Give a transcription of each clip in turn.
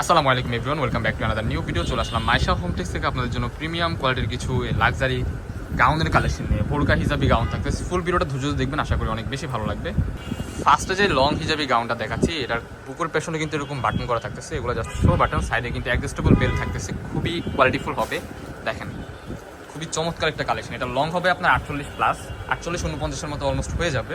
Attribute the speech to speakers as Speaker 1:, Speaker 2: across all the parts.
Speaker 1: আসসালামু আলাইকুম everyone welcome back to another new video চলে আসলাম মাইশা হোমটেক্স থেকে আপনাদের জন্য প্রিমিয়াম কোয়ালিটির কিছু লাক্সারি গাউনের কালেকশন নিয়ে। বোরকা হিজাবি গাউন থাকতেছে ফুল ভিডিওটা ধৈর্য ধরে দেখবেন, আশা করি অনেক বেশি ভালো লাগবে। ফার্স্টে যে লং হিজাবি গাউনটা দেখাচ্ছি, এটার বুকুর পেছনে কিন্তু এরকম বাটন করা থাকতেছে। এগুলো জাস্ট শো বাটন সাইডে কিন্তু অ্যাডজাস্টেবল বেল থাকতেছে। খুবই কোয়ালিটিফুল হবে। দেখেন, খুবই চমৎকার একটা কালেকশন এটা লং হবে আপনার আটচল্লিশ প্লাস আটচল্লিশ উনপঞ্চাশের মতো অলমোস্ট হয়ে যাবে।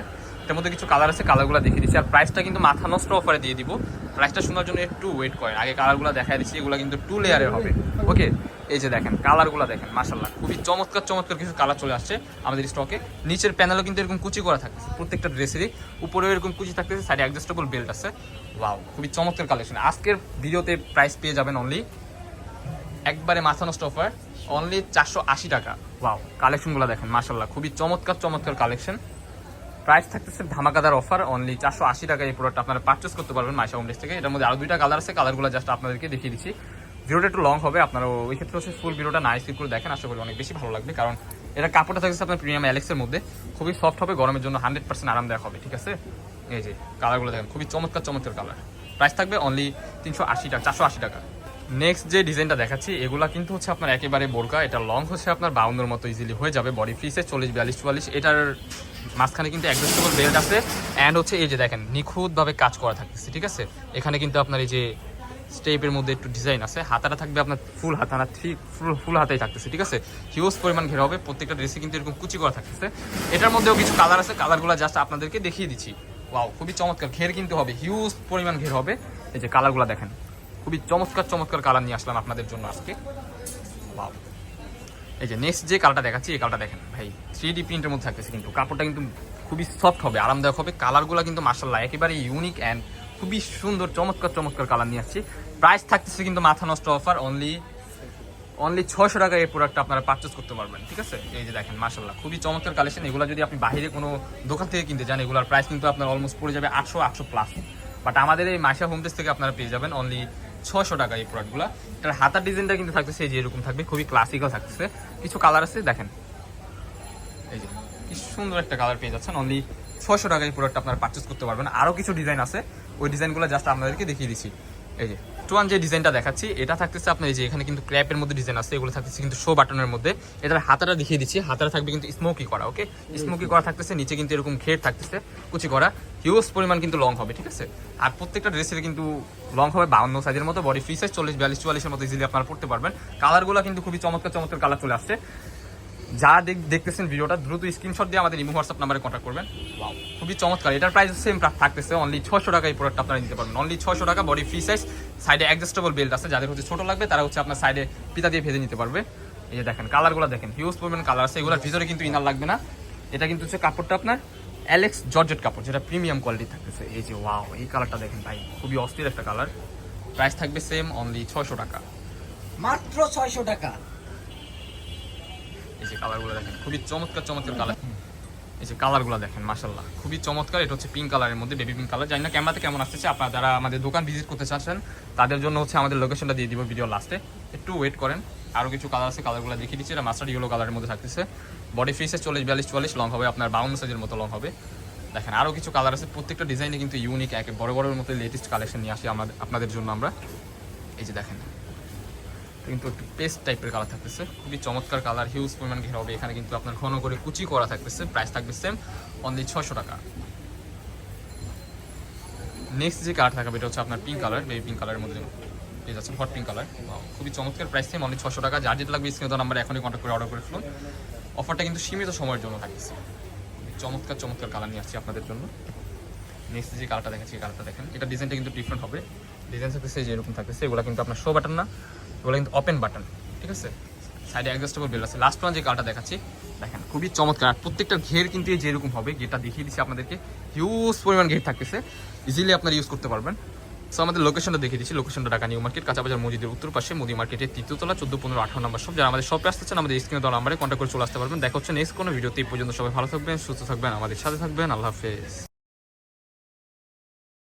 Speaker 1: এটার মধ্যে কিছু কালার আছে কালারগুলো দেখিয়ে দিচ্ছি। আর প্রাইসটা কিন্তু মাথা নষ্ট অফারে দিয়ে দিব। প্রাইসটা শোনার জন্য একটু ওয়েট করেন। আগে কালারগুলো দেখাই দিচ্ছি, এগুলো কিন্তু টু লেয়ারের হবে। ওকে এই যে দেখেন কালারগুলো দেখেন মাশাল্লাহ খুবই চমৎকার চমৎকার কিছু কালার চলে আসছে আমাদের স্টকে নিচের প্যানেলও কিন্তু এরকম কুচি করা থাকতেছে, প্রত্যেকটা ড্রেসেরই উপরেও এরকম কুচি থাকতেছে সাইডে অ্যাডজাস্টেবল বেল্ট আছে। ওয়াও খুবই চমৎকার কালেকশন আজকের ভিডিওতে প্রাইস পেয়ে যাবেন অনলি একবারে মাথা নষ্ট অফার অনলি চারশো আশি টাকা। ওয়াও কালেকশনগুলো দেখেন মাশাল্লাহ খুবই চমৎকার চমৎকার কালেকশন প্রাইস থাকতেছে ধামাকাদার অফার অনলি চারশো আশি টাকা এই প্রোডাক্ট আপনারা পারচেস করতে পারবেন মাইশা হোম থেকে। এটার মধ্যে আরও দুইটা কালার আছে কালারগুলো জাস্ট আপনাদেরকে দেখিয়ে দিচ্ছি। ভিডিওটা একটু লং হবে, আপনারা ওই ক্ষেত্রে হচ্ছে ফুল ভিডিওটা না স্কিপ করে দেখেন, আশা করি অনেক বেশি ভালো লাগবে। কারণ এটা কাপড়টা থাকছে আপনার প্রিমিয়াম অ্যালেক্সের মধ্যে। খুবই সফট হবে, গরমের জন্য হান্ড্রেড পার্সেন্ট আরামদায়ক হবে, ঠিক আছে? এই যে কালারগুলো দেখেন, খুবই চমৎকার চমৎকার কালার প্রাইস থাকবে অনলি তিনশো আশি টাকা, চারশো আশি টাকা। নেক্সট যে ডিজাইনটা দেখাচ্ছি, এগুলা কিন্তু হচ্ছে আপনার একেবারে বোরকা, এটা লং হচ্ছে আপনার বাউন্নর মতো ইজিলি হয়ে যাবে বডি ফ্রিসে চল্লিশ, বিয়াল্লিশ, চুয়াল্লিশ, এটার মাঝখানে কিন্তু অ্যাডজাস্টেবল বেল্ট আছে। অ্যান্ড হচ্ছে এই যে দেখেন, নিখুঁতভাবে কাজ করা থাকতেছে, ঠিক আছে? এখানে কিন্তু আপনার এই যে স্টেপের মধ্যে একটু ডিজাইন আছে। হাতাটা থাকবে আপনার ফুল হাতানা থ্রি ফুল ফুল হাতাই থাকতেছে, ঠিক আছে? হিউজ পরিমাণ ঘেরা হবে, প্রত্যেকটা ড্রেসে কিন্তু এরকম কুচি করা থাকতেছে। এটার মধ্যেও কিছু কালার আছে কালারগুলো জাস্ট আপনাদেরকে দেখিয়ে দিচ্ছি। ওয়াও খুবই চমৎকার, ঘের কিন্তু হবে হিউজ পরিমাণ ঘের হবে। এই যে কালারগুলো দেখেন, খুবই চমৎকার চমৎকার কালার নিয়ে আসলাম আপনাদের জন্য আজকে। ওয়াও এই যে নেক্সট যে কালারটা দেখাচ্ছি, এই কালারটা দেখেন। ভাই থ্রি ডি প্রিন্টের মধ্যে থাকতেছে কিন্তু। কাপড়টা কিন্তু খুবই সফট হবে, আরামদায়ক হবে। কালারগুলো কিন্তু মার্শাল্লাহ একেবারে ইউনিক অ্যান্ড খুবই সুন্দর, চমৎকার চমৎকার কালার নিয়ে আসছি। প্রাইস থাকতেছে কিন্তু মাথা নষ্ট অফার অনলি অনলি ছশো টাকায় এই প্রোডাক্টটা আপনারা পারচেস করতে পারবেন, ঠিক আছে? এই যে দেখেন মার্শাল্লাহ খুবই চমৎকার কালেকশন এগুলো যদি আপনি বাইরে কোনো দোকান থেকে কিনতে যান, এগুলোর প্রাইস কিন্তু আপনার অলমোস্ট পড়ে যাবে আটশো আটশো প্লাস বাট আমাদের এই মাসা হোমটেস থেকে আপনারা পেয়ে যাবেন অনলি ছশো টাকা এই প্রোডাক্টগুলো এটার হাতার ডিজাইনটা কিন্তু থাকতেছে এই যে এরকম থাকবে, খুবই ক্লাসিক্যাল থাকতেছে। কিছু কালার আছে, দেখেন। এই যে, কি সুন্দর একটা কালার পেয়ে যাচ্ছেন। অনলি ছশো টাকা এই প্রোডাক্ট আপনারা পারচেস করতে পারবেন। আরও কিছু ডিজাইন আছে, ওই ডিজাইনগুলো জাস্ট আপনাদেরকে দেখিয়ে দিচ্ছি। এই যে টুয়ান যে ডিজাইনটা দেখাচ্ছি, এটা থাকতেছে আপনার এই যে এখানে কিন্তু ক্র্যাপের মধ্যে ডিজাইন আছে, এগুলো থাকতেছে কিন্তু শো বাটনের মধ্যে। এটার হাতাটা দেখিয়ে দিচ্ছি, হাতাটা থাকবে কিন্তু স্মোকি করা ওকে স্মোকি করা থাকতেছে, নিচে কিন্তু এরকম ঘের থাকতেছে, কুচি করা। হিউজ পরিমাণ কিন্তু লং হবে, ঠিক আছে? আর প্রত্যেকটা ড্রেসের কিন্তু লং হবে বাউন্ন সাইজের মতো বডি ফ্রি সাইজ চল্লিশ, বিয়াল্লিশ, চুয়াল্লিশের মতো ইজিলি আপনারা পড়তে পারবেন। কালারগুলো কিন্তু খুবই চমৎকার চমৎকার কালার চলে আসছে। যা দেখ- দেখতেছেন ভিডিওটা দ্রুত স্ক্রিনশট দিয়ে আমাদের ইমো হোয়াটসঅ্যাপ নাম্বারে কন্ট্যাক্ট করবেন। খুবই চমৎকার। এটার প্রাইস সেম থাকতেছে অনলি ছশো টাকা এই প্রোডাক্ট আপনারা নিতে পারবেন। অনলি ছশো টাকা বডি ফ্রি সাইজ সাইডে অ্যাডজাস্টেবল বেল্ট আছে। যাদের হচ্ছে ছোট লাগবে তারা হচ্ছে আপনার সাইডে পিতা দিয়ে ভেজে নিতে পারবে। এই যে দেখেন কালারগুলো দেখেন হিউজ পরিমাণ কালার আছে। এগুলোর ভিতরে কিন্তু ইনার লাগবে না। এটা কিন্তু হচ্ছে কাপড়টা আপনার অ্যালেক্স জর্জেট কাপড় যেটা প্রিমিয়াম কোয়ালিটি থাকতেছে। এই যে ওয়াও এই কালারটা দেখেন ভাই খুবই অস্থির একটা কালার প্রাইস থাকবে সেম অনলি ছশো টাকা।
Speaker 2: মাত্র ছয়শো টাকা।
Speaker 1: এই যে কালারগুলো দেখেন, খুবই চমৎকার চমৎকার কালার এই যে কালারগুলো দেখেন মাশাল্লাহ খুবই চমৎকার। এটা হচ্ছে পিঙ্ক কালারের মধ্যে বেবি পিঙ্ক কালার জানি না ক্যামেরাতে কেমন আসতেছে। আপনারা যারা আমাদের দোকান ভিজিট করতে চাচ্ছেন, তাদের জন্য হচ্ছে আমাদের লোকেশনটা দিয়ে দিব ভিডিও লাস্টে একটু ওয়েট করেন। আরও কিছু কালার আছে কালারগুলো দেখিয়ে দিচ্ছি। এটা মাস্টার ইয়েলো কালারের মধ্যে থাকতেছে। বডি ফিসে চল্লিশ, বিয়াল্লিশ, চুয়াল্লিশ লং হবে আপনার বাউন্ন সাইজের মতো লং হবে। দেখেন আরও কিছু কালার আছে। প্রত্যেকটা ডিজাইনে কিন্তু ইউনিক একে বড় বড়ের মতো লেটেস্ট কালেকশন নিয়ে আসি আমাদের আপনাদের জন্য আমরা। এই যে দেখেন। কিন্তু একটু পেস্ট টাইপের কালার থাকতেছে। খুবই চমৎকার কালার হিউজ পরিমাণ ঘেরা হবে এখানে কিন্তু আপনার ঘন করে কুচি করা থাকতেছে। প্রাইস থাকবে সেম অনলি ছশো টাকা। নেক্সট যে কালার থাকবে, এটা হচ্ছে আপনার পিঙ্ক কালার বেবি পিঙ্ক কালারের মধ্যে। পেয়ে যাচ্ছে হট পিঙ্ক কালার খুবই চমৎকার প্রাইস সেম অনলি ছশো টাকা। যার যেটা লাগবে স্ক্রিনে নাম্বার এখনই কন্ট্যাক্ট করে অর্ডার করে ফেলুন। অফারটা কিন্তু সীমিত সময়ের জন্য থাকতেছে। চমৎকার চমৎকার কালার নিয়ে আসছি আপনাদের জন্য। নেক্সট যে কালারটা দেখাচ্ছি, এই কালারটা দেখেন। এটা ডিজাইনটা কিন্তু ডিফারেন্ট হবে। ডিজাইন থাকতেছে যে এরকম থাকতেছে, এগুলো কিন্তু আপনার শো বাটন না। এগুলো কিন্তু ওপেন বাটন ঠিক আছে? সাইডে অ্যাডজাস্টেবল বেল আছে। লাস্ট ওয়ান যে কালারটা দেখাচ্ছি, দেখেন, খুবই চমৎকার। প্রত্যেকটা ঘের কিন্তু যেরকম হবে গেটটা দেখিয়ে দিচ্ছি আপনাদেরকে হিউজ পরিমাণ ঘের থাকতেছে। ইজিলি আপনারা ইউজ করতে পারবেন। সো আমাদের লোকেশনটা দেখিয়ে দিচ্ছি। লোকেশনটা ঢাকা নিউ মার্কেট, কাঁচাবাজার মসজিদের উত্তর পাশে, মুদি মার্কেটের তৃতীয়তলা চোদ্দ, পনেরো, আঠারো নম্বর সব যারা আমাদের শপে আসতে চান, আমাদের স্ক্রিনে দেওয়া নাম্বারে কন্ট্যাক্ট করে চলে আসতে পারবেন। দেখা হচ্ছে নেক্সট কোনো ভিডিওতে এই পর্যন্ত সবাই ভালো থাকবেন, সুস্থ থাকবেন, আমাদের সাথে থাকবেন। আল্লাহ হাফেজ।